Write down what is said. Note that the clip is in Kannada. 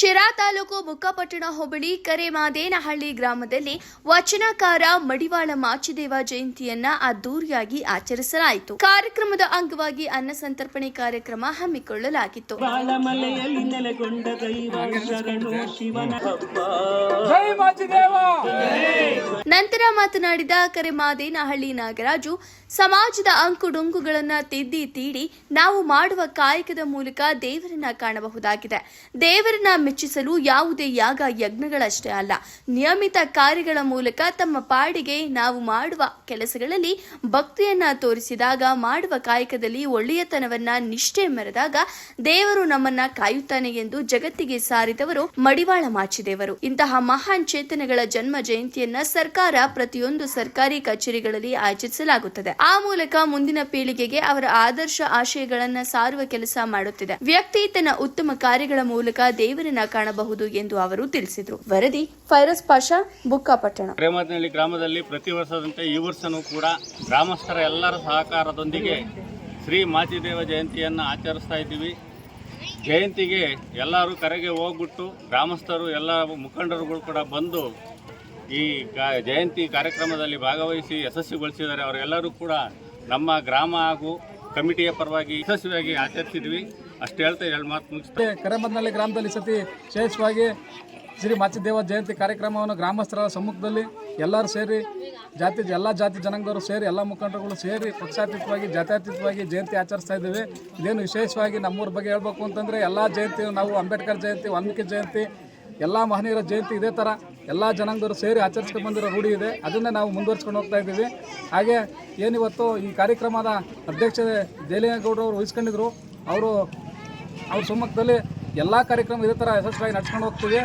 ಶಿರಾ ತಾಲೂಕು ಮುಕ್ಕಪಟ್ಟಣ ಹೋಬಳಿ ಕರೆಮಾದೇನಹಳ್ಳಿ ಗ್ರಾಮದಲ್ಲಿ ವಚನಕಾರ ಮಡಿವಾಳ ಮಾಚಿದೇವ ಜಯಂತಿಯನ್ನ ಅದ್ದೂರಿಯಾಗಿ ಆಚರಿಸಲಾಯಿತು. ಕಾರ್ಯಕ್ರಮದ ಅಂಗವಾಗಿ ಅನ್ನ ಸಂತರ್ಪಣೆ ಕಾರ್ಯಕ್ರಮ ಹಮ್ಮಿಕೊಳ್ಳಲಾಗಿತ್ತು. ಬಾಳಮಲೆಯಲ್ಲಿ ನೆಲೆಗೊಂಡ ನಂತರ ಮಾತನಾಡಿದ ಕರೆಮಾದೇನಹಳ್ಳಿ ನಾಗರಾಜು, ಸಮಾಜದ ಅಂಕುಡೊಂಕುಗಳನ್ನ ತಿದ್ದಿ ತೀಡಿ ನಾವು ಮಾಡುವ ಕಾಯಕದ ಮೂಲಕ ದೇವರನ್ನ ಕಾಣಬಹುದಾಗಿದೆ. ದೇವರನ್ನ ಮೆಚ್ಚಿಸಲು ಯಾವುದೇ ಯಾಗ ಯಜ್ಞಗಳಷ್ಟೇ ಅಲ್ಲ, ನಿಯಮಿತ ಕಾರ್ಯಗಳ ಮೂಲಕ ತಮ್ಮ ಪಾಡಿಗೆ ನಾವು ಮಾಡುವ ಕೆಲಸಗಳಲ್ಲಿ ಭಕ್ತಿಯನ್ನ ತೋರಿಸಿದಾಗ, ಮಾಡುವ ಕಾಯಕದಲ್ಲಿ ಒಳ್ಳೆಯತನವನ್ನ ನಿಷ್ಠೆ ಮೆರೆದಾಗ ದೇವರು ನಮ್ಮನ್ನ ಕಾಯುತ್ತಾನೆ ಎಂದು ಜಗತ್ತಿಗೆ ಸಾರಿದವರು ಮಡಿವಾಳ ಮಾಚಿದೇವರು. ಇಂತಹ ಮಹಾನ್ ಚೇತನಗಳ ಜನ್ಮ ಜಯಂತಿಯನ್ನ ಸರ್ಕಾರ ಪ್ರತಿಯೊಂದು ಸರ್ಕಾರಿ ಕಚೇರಿಗಳಲ್ಲಿ ಆಯೋಜಿಸಲಾಗುತ್ತದೆ. ಆ ಮೂಲಕ ಮುಂದಿನ ಪೀಳಿಗೆಗೆ ಅವರ ಆದರ್ಶ ಆಶಯಗಳನ್ನ ಸಾರುವ ಕೆಲಸ ಮಾಡುತ್ತಿದೆ. ವ್ಯಕ್ತಿ ತನ್ನ ಉತ್ತಮ ಕಾರ್ಯಗಳ ಮೂಲಕ ದೇವರನ್ನ ಕಾಣಬಹುದು ಎಂದು ಅವರು ತಿಳಿಸಿದರು. ವರದಿ, ಫೈರಸ್ ಪಾಷಾ, ಬುಕ್ಕಾಪಟ್ಟಣ. ಪ್ರೇಮನಹಳ್ಳಿ ಗ್ರಾಮದಲ್ಲಿ ಪ್ರತಿ ವರ್ಷದಂತೆ ಈ ವರ್ಷನೂ ಕೂಡ ಗ್ರಾಮಸ್ಥರ ಎಲ್ಲರ ಸಹಕಾರದೊಂದಿಗೆ ಶ್ರೀ ಮಾಚಿದೇವ ಜಯಂತಿಯನ್ನು ಆಚರಿಸ್ತಾ ಇದ್ದೀವಿ. ಜಯಂತಿಗೆ ಎಲ್ಲರೂ ಕರೆಗೆ ಹೋಗ್ಬಿಟ್ಟು ಗ್ರಾಮಸ್ಥರು ಎಲ್ಲ ಮುಖಂಡರುಗಳು ಕೂಡ ಬಂದು ಈ ಕಾ ಜಯಂತಿ ಕಾರ್ಯಕ್ರಮದಲ್ಲಿ ಭಾಗವಹಿಸಿ ಯಶಸ್ವಿಗೊಳಿಸಿದ್ದಾರೆ ಅವರೆಲ್ಲರೂ ಕೂಡ ನಮ್ಮ ಗ್ರಾಮ ಹಾಗೂ ಕಮಿಟಿಯ ಪರವಾಗಿ ಯಶಸ್ವಿಯಾಗಿ ಆಚರಿಸಿದ್ವಿ. ಅಷ್ಟು ಹೇಳ್ತಾ ಎರಡು ಮಾತು ಮುಗಿಸ್ತೇವೆ ಕರೆಮದ್ನಲ್ಲಿ ಗ್ರಾಮದಲ್ಲಿ ಸತಿ ವಿಶೇಷವಾಗಿ ಶ್ರೀ ಮಾಚಿದೇವ ಜಯಂತಿ ಕಾರ್ಯಕ್ರಮವನ್ನು ಗ್ರಾಮಸ್ಥರ ಸಮ್ಮುಖದಲ್ಲಿ ಎಲ್ಲರೂ ಸೇರಿ, ಜಾತಿ, ಎಲ್ಲ ಜಾತಿ ಜನಾಂಗದವರು ಸೇರಿ, ಎಲ್ಲ ಮುಖಂಡರುಗಳು ಸೇರಿ ಪಕ್ಷಾತೀತವಾಗಿ, ಜಾತ್ಯತೀತವಾಗಿ ಜಯಂತಿ ಆಚರಿಸ್ತಾ ಇದ್ದೀವಿ. ಇದೇನು ವಿಶೇಷವಾಗಿ ನಮ್ಮೂರ ಬಗ್ಗೆ ಹೇಳಬೇಕು ಅಂತಂದರೆ, ಎಲ್ಲ ಜಯಂತಿ ನಾವು ಅಂಬೇಡ್ಕರ್ ಜಯಂತಿ, ವಾಲ್ಮೀಕಿ ಜಯಂತಿ ಎಲ್ಲ ಮಹನೀಯರ ಜಯಂತಿ ಇದೇ ಥರ ಎಲ್ಲ ಜನಾಂಗದವರು ಸೇರಿ ಆಚರಿಸ್ಕೊಂಡು ಬಂದಿರೋ ರೂಢಿ ಇದೆ. ಅದನ್ನೇ ನಾವು ಮುಂದುವರ್ಸ್ಕೊಂಡು ಹೋಗ್ತಾ ಇದ್ದೀವಿ. ಹಾಗೆ ಏನಿವತ್ತು ಈ ಕಾರ್ಯಕ್ರಮದ ಅಧ್ಯಕ್ಷತೆ ಅವರು ವಹಿಸ್ಕೊಂಡಿದ್ರು. ಅವರು ಅವ್ರ ಸಮ್ಮುಖದಲ್ಲಿ ಎಲ್ಲ ಕಾರ್ಯಕ್ರಮ ಇದೇ ಥರ ಯಶಸ್ವಿಯಾಗಿ ನಡ್ಸ್ಕೊಂಡು ಹೋಗ್ತೀವಿ.